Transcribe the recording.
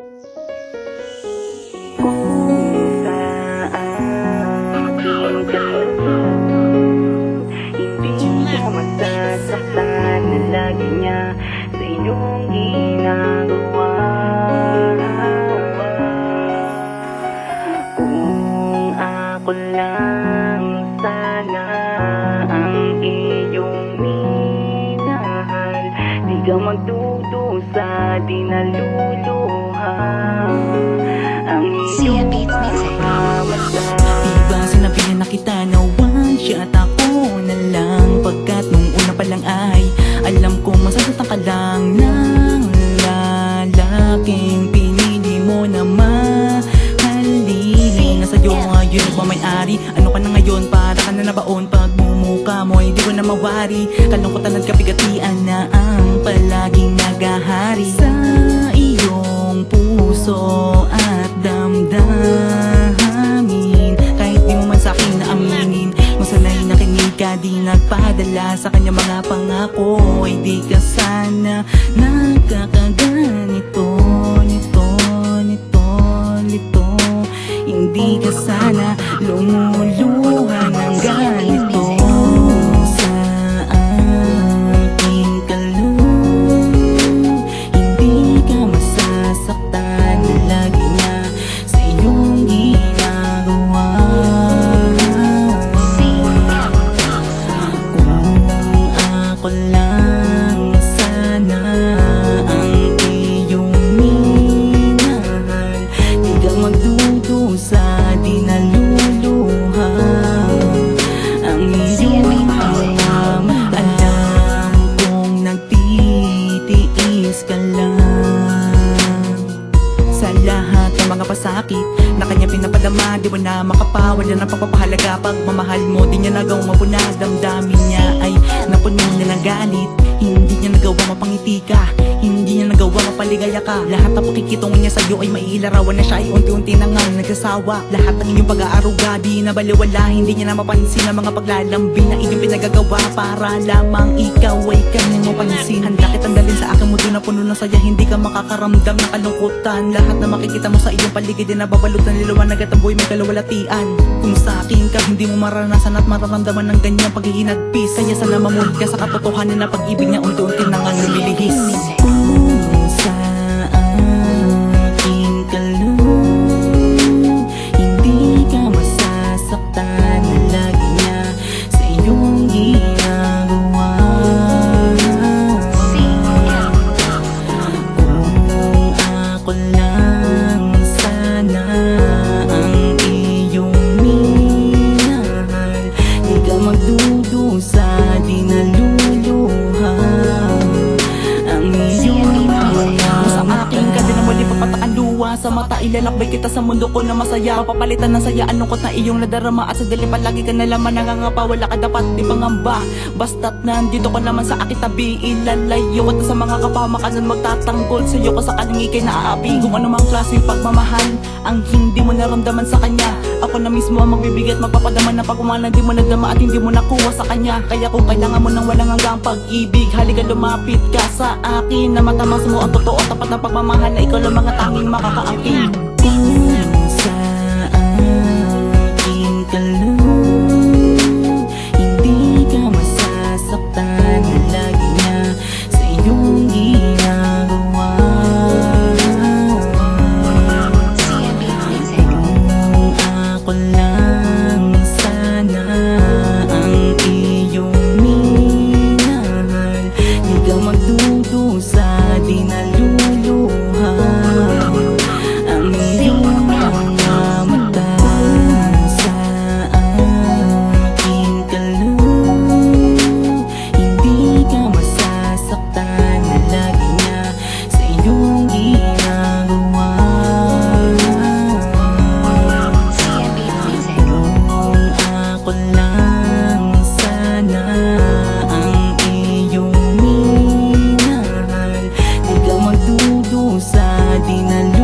Ka masasaktan na lagi iyo ngayon ang may-ari? Ano ka na ngayon? Para ka na nabaon. Pagmumuka mo hindi ko na mawari. Kalungkutan at kabigatian na ang palaging nagahari. Sa iyong puso at damdamin Kahit di mo man sa akin naaminin Kung sana'y nakinig ka di nagpadala Sa kanya mga pangako. Ay di ka sana nagkakaganito Hindi ka sana lumuluha ng ganito Sa aking kaloob. Hindi ka masasaktan na lagi niya Sa iyong ginagawa Kung ako lang Di mo na makapawala ng pagpapahalaga Pagmamahal mo Di niya nagawang mapuna. Damdamin niya ay napuno na ng galit. Hindi niya nagawa mapangiti ka. Hindi niya nagawa mapaligaya ka. Lahat ng pakikitungan niya sa'yo ay maiilarawan na siya. Ay unti-unti na nga nagsasawa Lahat ng iyong pag-aaruga Di na baliwala Hindi niya na mapansin ang mga paglalambing Na iyong pinagagawa. Para lamang ikaw ay kanyang mapansin Handa kitang dalhin sa aking mundo na puno ng saya. Hindi ka makakaramdam ng kalungkutan. Lahat na makikita mo sa iyong paligid Ay nababalot ng liwanag at ang buhay may kalawalatian Kung sa akin ka hindi mo maranasan at mararamdaman ng ganyang paghihinagpis. Kaya sana mamulit ka sa katotohanan na pag-ibig niya unti-unti nang ang lumilihis. Kung magdudusa, di naluluha Sa mata ilalakbay kita sa mundo ko na masaya. Papalitan ng saya, anong kot na iyong nadarama. At sa dali palagi ka na laman nangangapa Wala ka dapat di pangamba Basta't nandito ka naman sa aking tabi Ilalayo. At sa mga kapamakasan Magtatanggol sa iyo ka sa kalingikay na aapi Kung ano mang klaseng pagmamahal Ang hindi mo naramdaman sa kanya. Ako na mismo ang magbibigay at magpapadama ng pagmamahal na Hindi mo nagdama at hindi mo nakuha sa kanya. Kaya kung kailangan mo ng walang hanggang pag-ibig Halika lumapit ka sa akin. Na matamas mo ang totoo tapat na pagmamahal Na ikaw lang mga tanging makakaangkin Kung na